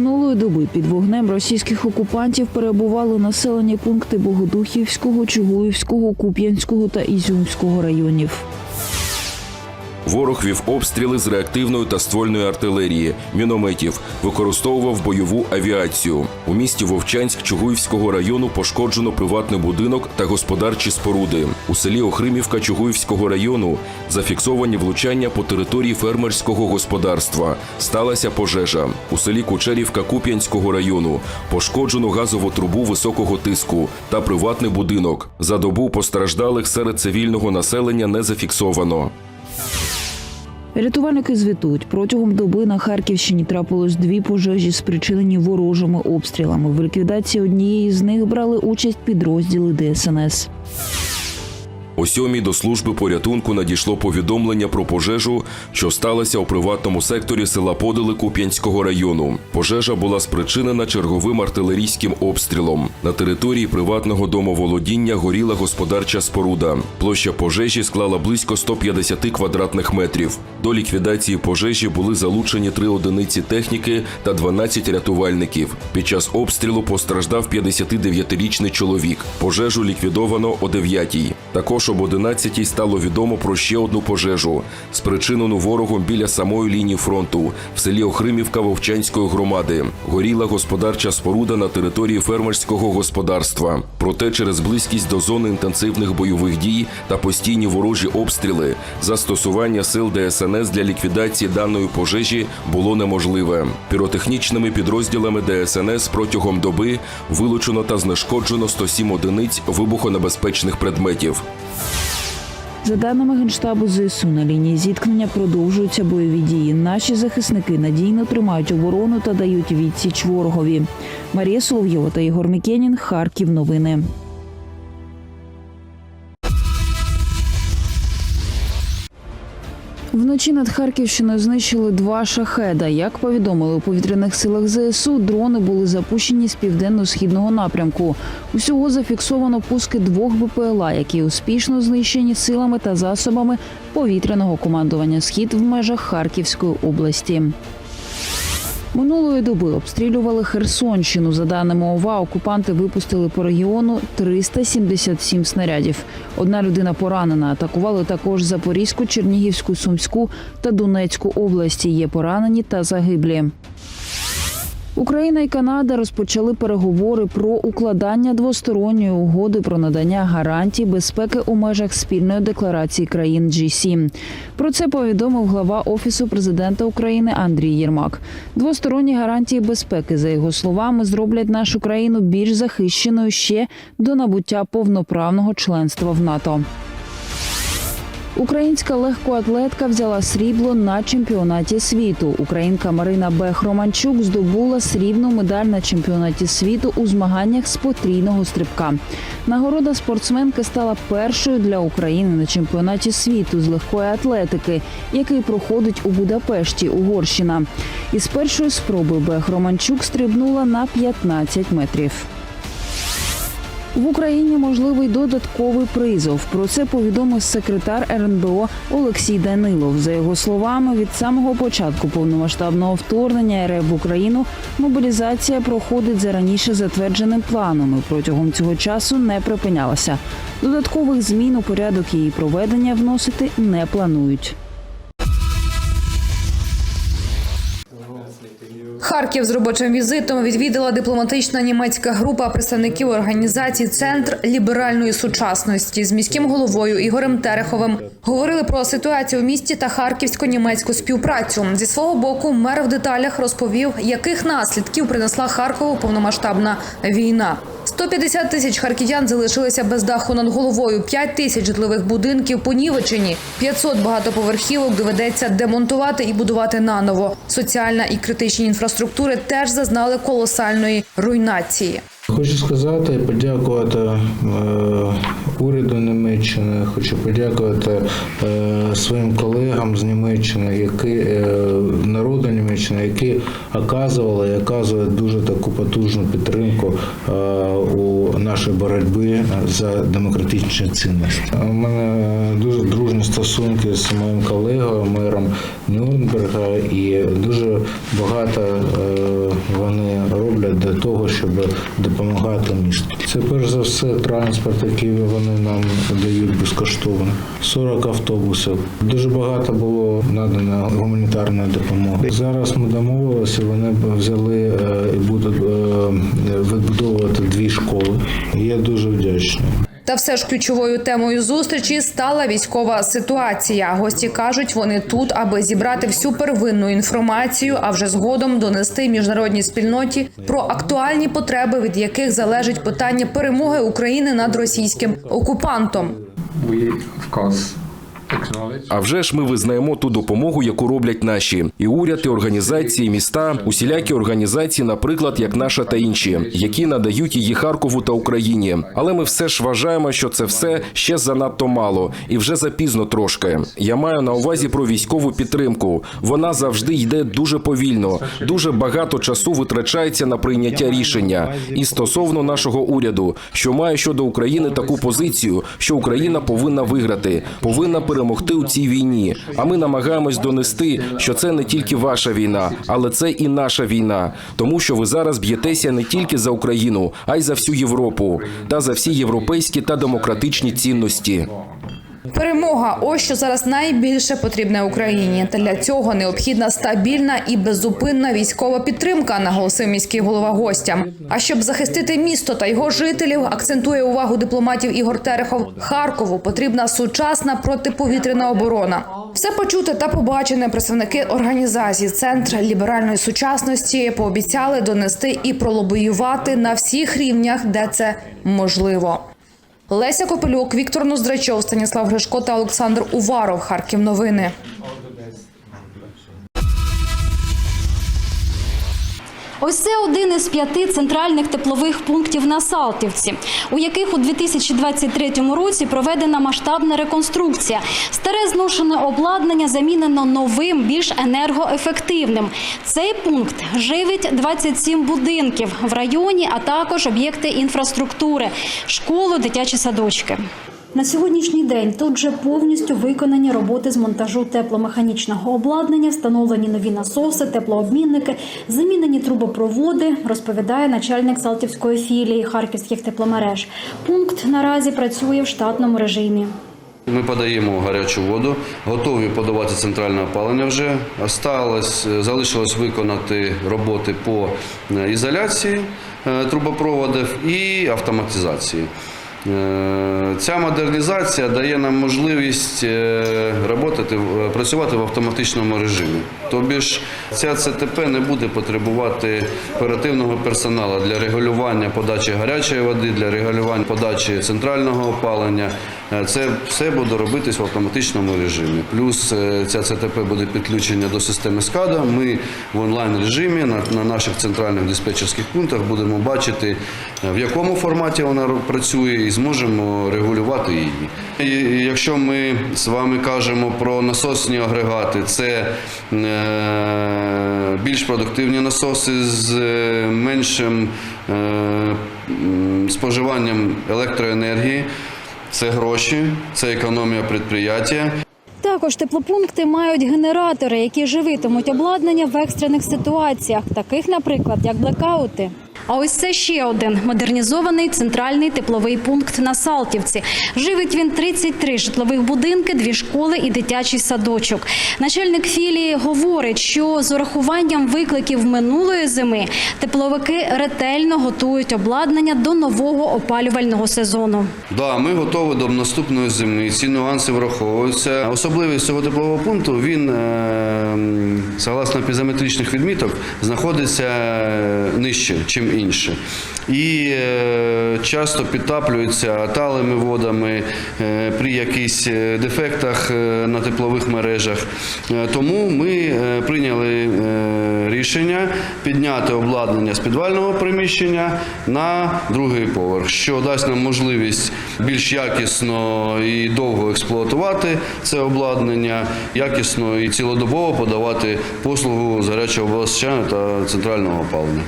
Минулої доби під вогнем російських окупантів перебували населені пункти Богодухівського, Чугуївського, Куп'янського та Ізюмського районів. Ворог вів обстріли з реактивної та ствольної артилерії, мінометів, використовував бойову авіацію. У місті Вовчанськ Чугуївського району пошкоджено приватний будинок та господарчі споруди. У селі Охримівка Чугуївського району зафіксовані влучання по території фермерського господарства. Сталася пожежа. У селі Кучерівка Куп'янського району пошкоджено газову трубу високого тиску та приватний будинок. За добу постраждалих серед цивільного населення не зафіксовано. Рятувальники звітують, протягом доби на Харківщині трапилось дві пожежі, спричинені ворожими обстрілами. В ліквідації однієї з них брали участь підрозділи ДСНС. О сьомій до служби порятунку надійшло повідомлення про пожежу, що сталося у приватному секторі села Подили Куп'янського району. Пожежа була спричинена черговим артилерійським обстрілом. На території приватного домоволодіння горіла господарча споруда. Площа пожежі склала близько 150 квадратних метрів. До ліквідації пожежі були залучені три одиниці техніки та 12 рятувальників. Під час обстрілу постраждав 59-річний чоловік. Пожежу ліквідовано о 9-й. Також об 11-й стало відомо про ще одну пожежу, спричинену ворогом біля самої лінії фронту в селі Охримівка Вовчанської громади. Горіла господарча споруда на території фермерського господарства. Проте через близькість до зони інтенсивних бойових дій та постійні ворожі обстріли застосування сил ДСНС для ліквідації даної пожежі було неможливе. Піротехнічними підрозділами ДСНС протягом доби вилучено та знешкоджено 107 одиниць вибухонебезпечних предметів. За даними генштабу ЗСУ, на лінії зіткнення продовжуються бойові дії. Наші захисники надійно тримають оборону та дають відсіч ворогові. Марія Соловйова та Ігор Мікенін. Харків. Новини. Вночі над Харківщиною знищили два шахеда. Як повідомили у повітряних силах ЗСУ, дрони були запущені з південно-східного напрямку. Усього зафіксовано пуски двох БПЛА, які успішно знищені силами та засобами повітряного командування Схід в межах Харківської області. Минулої доби обстрілювали Херсонщину. За даними ОВА, окупанти випустили по регіону 377 снарядів. Одна людина поранена. Атакували також Запорізьку, Чернігівську, Сумську та Донецьку області. Є поранені та загиблі. Україна і Канада розпочали переговори про укладання двосторонньої угоди про надання гарантій безпеки у межах спільної декларації країн G7. Про це повідомив глава офісу президента України Андрій Єрмак. Двосторонні гарантії безпеки, за його словами, зроблять нашу країну більш захищеною ще до набуття повноправного членства в НАТО. Українська легкоатлетка взяла срібло на чемпіонаті світу. Українка Марина Бех-Романчук здобула срібну медаль на чемпіонаті світу у змаганнях з потрійного стрибка. Нагорода спортсменки стала першою для України на чемпіонаті світу з легкої атлетики, який проходить у Будапешті, Угорщина. Із першої спроби Бех-Романчук стрибнула на 15 метрів. В Україні можливий додатковий призов. Про це повідомив секретар РНБО Олексій Данилов. За його словами, від самого початку повномасштабного вторгнення РФ в Україну мобілізація проходить за раніше затвердженим планом і протягом цього часу не припинялася. Додаткових змін у порядок її проведення вносити не планують. Харків з робочим візитом відвідала дипломатична німецька група представників організації Центр ліберальної сучасності з міським головою Ігорем Тереховим. Говорили про ситуацію в місті та харківсько-німецьку співпрацю. Зі свого боку, мер в деталях розповів, яких наслідків принесла Харкову повномасштабна війна. 150 тисяч харків'ян залишилися без даху над головою, 5 тисяч житлових будинків понівечені, 500 багатоповерхівок доведеться демонтувати і будувати наново. Соціальна і критичні інфраструктури теж зазнали колосальної руйнації. Хочу сказати, подякувати е, уряду Німеччини, хочу подякувати е, своїм колегам з Німеччини, які е, народу Німеччини, які оказували і оказують дуже таку потужну підтримку е, у нашій боротьбі за демократичні цінності. У мене дуже дружні стосунки з моїм колегою, мером Нюрнберга, і дуже багато е, вони роблять для того, щоб допомагати місту. Це перш за все транспорт, який вони нам дають безкоштовно. 40 автобусів. Дуже багато було надано гуманітарної допомоги. Зараз ми домовилися, вони взяли е, і будуть е, відбудовувати дві школи. Я дуже вдячний. Та все ж ключовою темою зустрічі стала військова ситуація. Гості кажуть, вони тут, аби зібрати всю первинну інформацію, а вже згодом донести міжнародній спільноті про актуальні потреби, від яких залежить питання перемоги України над російським окупантом. acknowledge А вже ж ми визнаємо ту допомогу, яку роблять наші і уряд, і організації, міста, усілякі організації, наприклад, як наша та інші, які надають її Харкову та Україні. Але ми все ж вважаємо, що це все ще занадто мало і вже запізно трошки. Я маю на увазі про військову підтримку. Вона завжди йде дуже повільно. Дуже багато часу витрачається на прийняття рішення. І стосовно нашого уряду, що має щодо України таку позицію, що Україна повинна виграти, повинна перемогти у цій війні. А ми намагаємось донести, що це не тільки ваша війна, але це і наша війна, тому що ви зараз б'єтеся не тільки за Україну, а й за всю Європу та за всі європейські та демократичні цінності. Перемога ось що зараз найбільше потрібне Україні. Та для цього необхідна стабільна і беззупинна військова підтримка, наголосив міський голова гостям. А щоб захистити місто та його жителів, акцентує увагу дипломатів Ігор Терехов. Харкову потрібна сучасна протиповітряна оборона. Все почуте та побачене представники організації Центр ліберальної сучасності пообіцяли донести і пролобіювати на всіх рівнях, де це можливо. Леся Копелюк, Віктор Ноздрачов, Станіслав Гришко та Олександр Уваров. Харків новини. Ось це один із п'яти центральних теплових пунктів на Салтівці, у яких у 2023 році проведена масштабна реконструкція. Старе зношене обладнання замінено новим, більш енергоефективним. Цей пункт живить 27 будинків в районі, а також об'єкти інфраструктури, школу, дитячі садочки. На сьогоднішній день тут вже повністю виконані роботи з монтажу тепломеханічного обладнання, встановлені нові насоси, теплообмінники, замінені трубопроводи, розповідає начальник Салтівської філії харківських тепломереж. Пункт наразі працює в штатному режимі. Ми подаємо гарячу воду, готові подавати центральне опалення вже. Осталось, е, залишилось виконати роботи по е, ізоляції е, трубопроводів і автоматизації. Е, Ця модернізація дає нам можливість е, е, працювати в автоматичному режимі. Тобі ж ця ЦТП не буде потребувати оперативного персоналу для регулювання подачі гарячої води, для регулювання подачі центрального опалення. Е, Це все буде робитись в автоматичному режимі. Плюс е, ця ЦТП буде підключення до системи СКАДА. Ми в онлайн режимі на, на наших центральних диспетчерських пунктах будемо бачити, е, в якому форматі вона працює, і зможемо регулювати її. І якщо ми з вами кажемо про насосні агрегати, це більш продуктивні насоси з е, меншим е, споживанням електроенергії. Це гроші, це економія підприємства. Також теплопункти мають генератори, які живитимуть обладнання в екстрених ситуаціях, таких, наприклад, як блекаути. А ось це ще один модернізований центральний тепловий пункт на Салтівці. Живить він 33 житлових будинки, дві школи і дитячий садочок. Начальник філії говорить, що з урахуванням викликів минулої зими тепловики ретельно готують обладнання до нового опалювального сезону. Да, ми готові до наступної зими. Ці нюанси враховуються. Особливість цього теплового пункту він, е, согласно пізометричних відміток, знаходиться е, нижче, чим інші. І е, часто підтаплюється талими водами е, при якихось е, дефектах на теплових мережах. Тому ми прийняли рішення підняти обладнання з підвального приміщення на другий поверх, що дасть нам можливість більш якісно і довго експлуатувати це обладнання, якісно і цілодобово подавати послугу з гарячого та центрального опалення.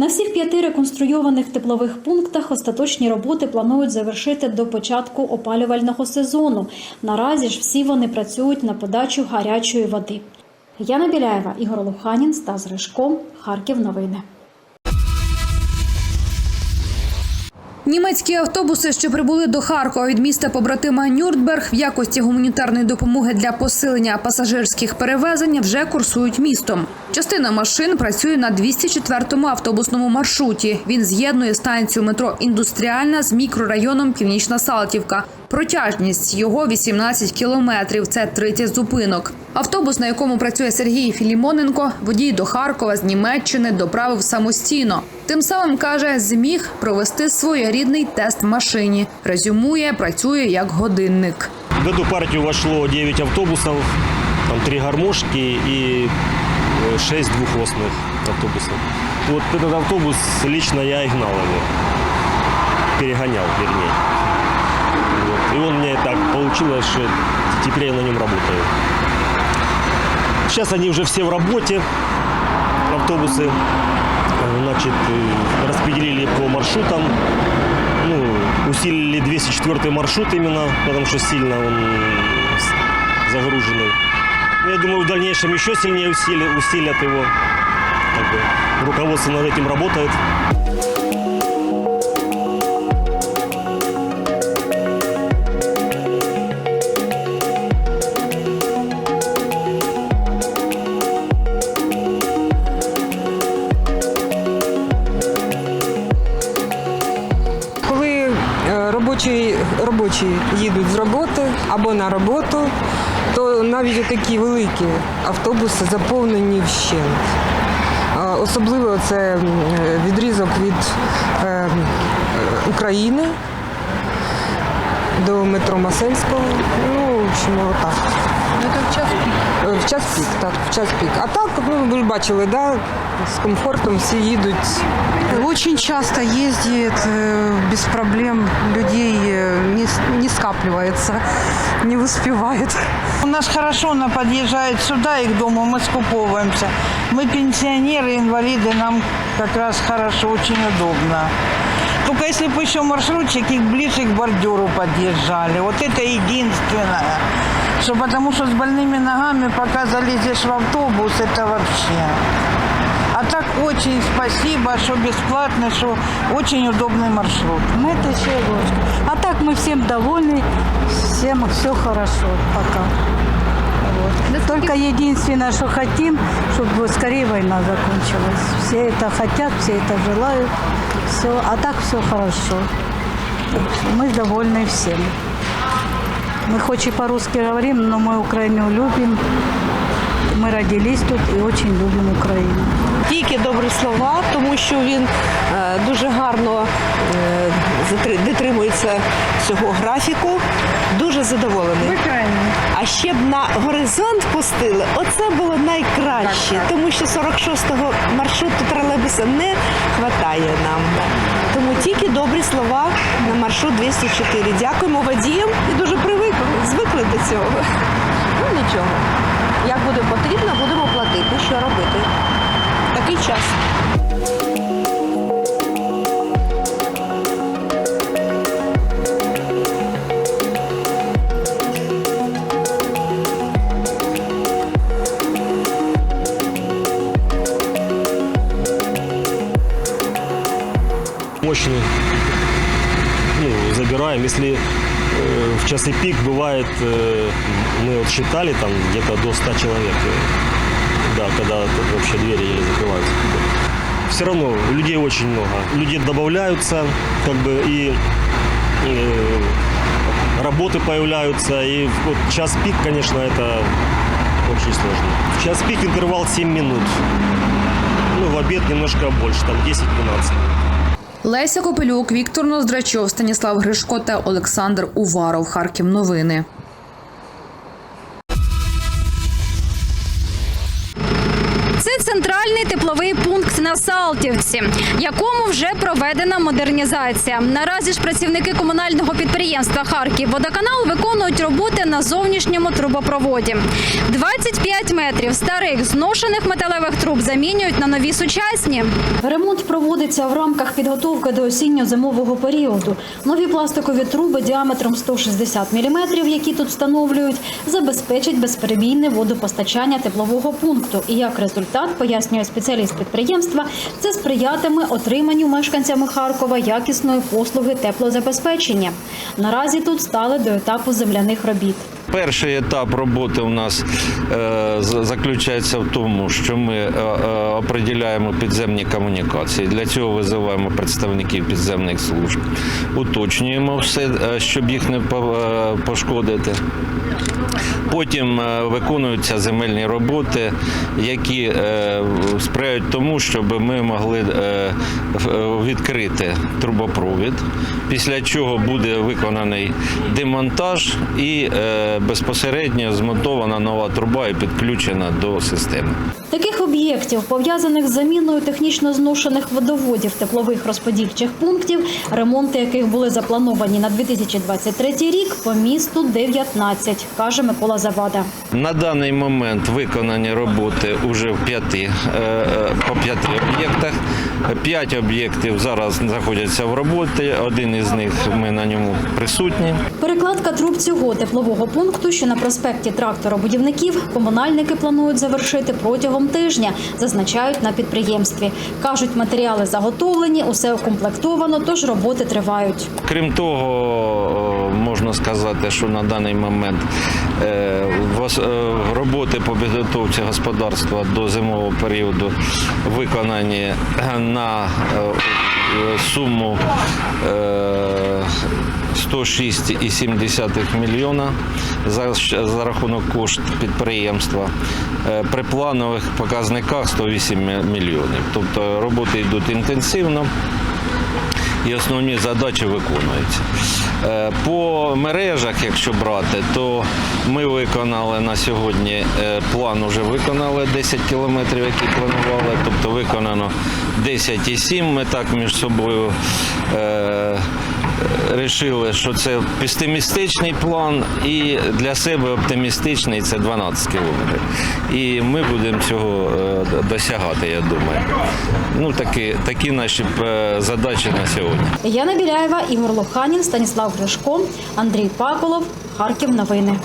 На всіх п'яти реконструйованих теплових пунктах остаточні роботи планують завершити до початку опалювального сезону. Наразі ж всі вони працюють на подачу гарячої води. Яна Біляєва, Ігор Луханін, Стас Ришко, Харків. Новини. Німецькі автобуси, що прибули до Харкова від міста побратима Нюрнберг в якості гуманітарної допомоги для посилення пасажирських перевезень, вже курсують містом. Частина машин працює на 204-му автобусному маршруті. Він з'єднує станцію метро Індустріальна з мікрорайоном Північна Салтівка. Протяжність його 18 кілометрів. Це 30 зупинок. Автобус, на якому працює Сергій Філімоненко, водій до Харкова з Німеччини доправив самостійно. Тим самим каже, зміг провести своєрідний тест в машині. Резюмує, працює як годинник. В эту партию вошло 9 автобусов, там 3 гармошки и 6 двухосных автобусов. Вот этот автобус лично я и гнал его. Перегонял, вернее. Вот. И он мне так получилось, что теперь я на нем работаю. Сейчас они уже все в работе, автобусы. Э, Значит, э, распределили по маршрутам. Ну, усилили 204 маршрут именно, потому что сильно он с- загруженный. Я думаю, в дальнейшем еще сильнее усили- усилят его. Как бы, руководство над этим работает. Робочі, їдуть з роботи або на роботу, то навіть такі великі автобуси заповнені вщент. Е, Особливо це відрізок від е, е, України до метро Масельського. Ну, в общем, отак. в час пік. В час пік, так, в час пік. А так, ну ви ж бачили, да, з комфортом всі їдуть Очень часто ездит э, без проблем, людей э, не, с- не скапливается, не успевает. У нас хорошо она подъезжает сюда и к дому, мы скуповываемся. Мы пенсионеры, инвалиды, нам как раз хорошо, очень удобно. Только если бы еще маршрутчики ближе к бордюру подъезжали, вот это единственное. Что потому что с больными ногами, пока залезешь в автобус, это вообще. А так очень спасибо, что бесплатно, что очень удобный маршрут. Мы это еще. А так мы всем довольны, всем все хорошо пока. Вот. Только единственное, что хотим, чтобы скорее война закончилась. Все это хотят, все это желают. Все, а так все хорошо. Мы довольны всем. Мы хоть и по-русски говорим, но мы Украину любим. Мы родились тут и очень любим Украину. Тільки добрі слова, тому що він е, дуже гарно е, дотримується цього графіку. Дуже задоволений. А ще б на горизонт пустили. Оце було найкраще, тому що 46-го маршруту тролейбуса не вистачає нам. Тому тільки добрі слова на маршрут 204. Дякуємо водіям і дуже привикли, звикли до цього. Ну нічого. Як буде потрібно, будемо платити. Що робити? Такий час. Мощный. Ну, забираем. Если часы пик бывает, э, мы вот считали там где-то до 100 человек. да, когда вообще двери еле закрываются. Все равно людей очень много. Люди добавляются, как бы и э, работы появляются. И вот час пик, конечно, это очень сложно. В час пик интервал 7 минут. Ну, в обед немножко больше, там 10-12. Леся Копелюк, Віктор Ноздрачов, Станіслав Гришко та Олександр Уваров. Харків новини. Це центральний тепловий пункт на Салтівці, якому вже проведена модернізація. Наразі ж працівники комунального підприємства Харків Водоканал виконують роботи на зовнішньому трубопроводі. 25 метрів старих зношених металевих труб замінюють на нові сучасні. Ремонт проводиться в рамках підготовки до осінньо-зимового періоду. Нові пластикові труби діаметром 160 мм, які тут встановлюють, забезпечать безперебійне водопостачання теплового пункту. І як результат, пояснює спеціаліст підприємства, це сприятиме отриманню мешканцями Харкова якісної послуги теплозабезпечення. Наразі тут стали до етапу земляних робіт. Перший етап роботи у нас е, заключається в тому, що ми е, е, определяємо підземні комунікації. Для цього визиваємо представників підземних служб, уточнюємо все, щоб їх не по- пошкодити. Потім е, виконуються земельні роботи, які е, сприяють тому, щоб ми могли е, відкрити трубопровід. Після чого буде виконаний демонтаж і безпосередньо змонтована нова труба і підключена до системи. Таких об'єктів, пов'язаних з заміною технічно зношених водоводів теплових розподільчих пунктів, ремонти яких були заплановані на 2023 рік, по місту 19, каже Микола Завада. На даний момент виконані роботи вже в п'яти е, е, по п'яти об'єктах. П'ять об'єктів зараз знаходяться в роботі. Один із них ми на ньому присутні. Перекладка труб цього теплового пункту, що на проспекті тракторобудівників, комунальники планують завершити протягом тижня, зазначають на підприємстві. Кажуть, матеріали заготовлені, усе укомплектовано, тож роботи тривають. Крім того, е, можна сказати, що на даний момент е, е, роботи по підготовці господарства до зимового періоду виконані на суму 106,7 мільйона за, за рахунок кошт підприємства. Е, При планових показниках 108 мільйонів. Тобто роботи йдуть інтенсивно і основні задачі виконуються. Е, По мережах, якщо брати, то ми виконали на сьогодні е, план, вже виконали 10 кілометрів, які планували, тобто виконано 10,7. Ми так між собою е, рішили, що це песимістичний план, і для себе оптимістичний це 12 кілометрів. І ми будемо цього е, досягати, я думаю. Ну, такі, такі наші е, задачі на сьогодні. Яна Біляєва, Ігор Лоханін, Станіслав Гришко, Андрій Паколов, Харків. Новини.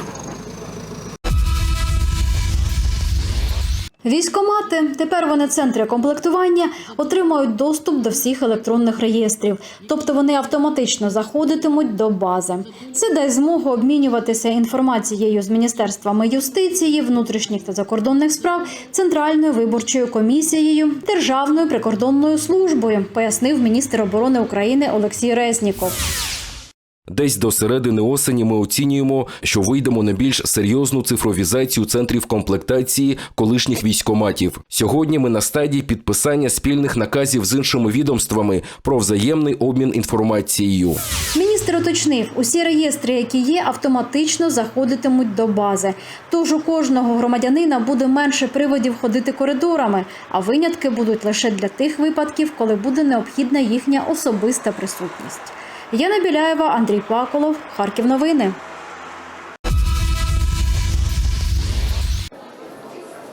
Військомати, тепер вони центри комплектування, отримають доступ до всіх електронних реєстрів, тобто вони автоматично заходитимуть до бази. Це дасть змогу обмінюватися інформацією з міністерствами юстиції, внутрішніх та закордонних справ, центральною виборчою комісією, державною прикордонною службою, пояснив міністр оборони України Олексій Резніков. Десь до середини осені ми оцінюємо, що вийдемо на більш серйозну цифровізацію центрів комплектації колишніх військоматів. Сьогодні ми на стадії підписання спільних наказів з іншими відомствами про взаємний обмін інформацією. Міністр уточнив, усі реєстри, які є, автоматично заходитимуть до бази. Тож у кожного громадянина буде менше приводів ходити коридорами, а винятки будуть лише для тих випадків, коли буде необхідна їхня особиста присутність. Яна Біляєва, Андрій Паколов, Харків. Новини.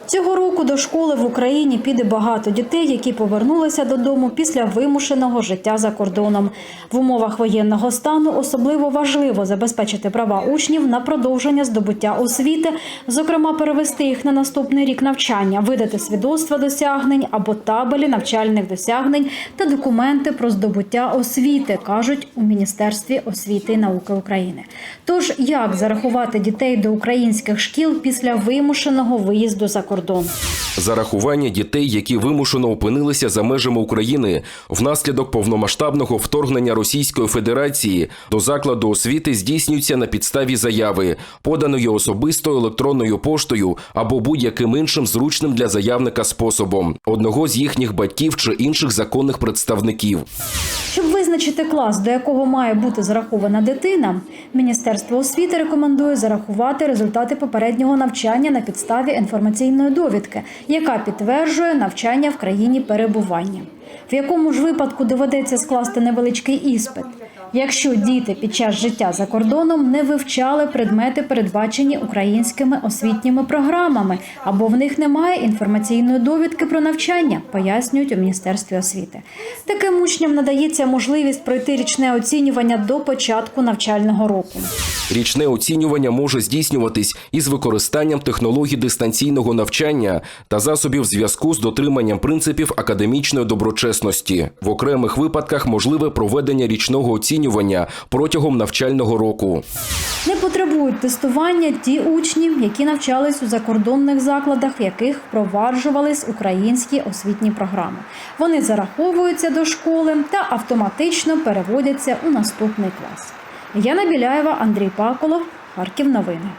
Цього року до школи в Україні піде багато дітей, які повернулися додому після вимушеного життя за кордоном. В умовах воєнного стану особливо важливо забезпечити права учнів на продовження здобуття освіти, зокрема перевести їх на наступний рік навчання, видати свідоцтва досягнень або табелі навчальних досягнень та документи про здобуття освіти, кажуть у Міністерстві освіти і науки України. Тож як зарахувати дітей до українських шкіл після вимушеного виїзду за кордон? Зарахування дітей, які вимушено опинилися за межами України внаслідок повномасштабного вторгнення Російської Федерації до закладу освіти здійснюється на підставі заяви, поданої особистою електронною поштою або будь-яким іншим зручним для заявника способом одного з їхніх батьків чи інших законних представників. Щоб визначити клас, до якого має бути зарахована дитина, Міністерство освіти рекомендує зарахувати результати попереднього навчання на підставі інформаційної інформаційної довідки, яка підтверджує навчання в країні перебування. В якому ж випадку доведеться скласти невеличкий іспит, якщо діти під час життя за кордоном не вивчали предмети, передбачені українськими освітніми програмами, або в них немає інформаційної довідки про навчання, пояснюють у міністерстві освіти. Таким учням надається можливість пройти річне оцінювання до початку навчального року. Річне оцінювання може здійснюватись із використанням технологій дистанційного навчання та засобів зв'язку з дотриманням принципів академічної доброчесності. В окремих випадках можливе проведення річного оцінювання протягом навчального року. Не потребують тестування ті учні, які навчались у закордонних закладах, в яких впроваджувались українські освітні програми. Вони зараховуються до школи та автоматично переводяться у наступний клас. Яна Біляєва, Андрій Паколов, Харків. Новини.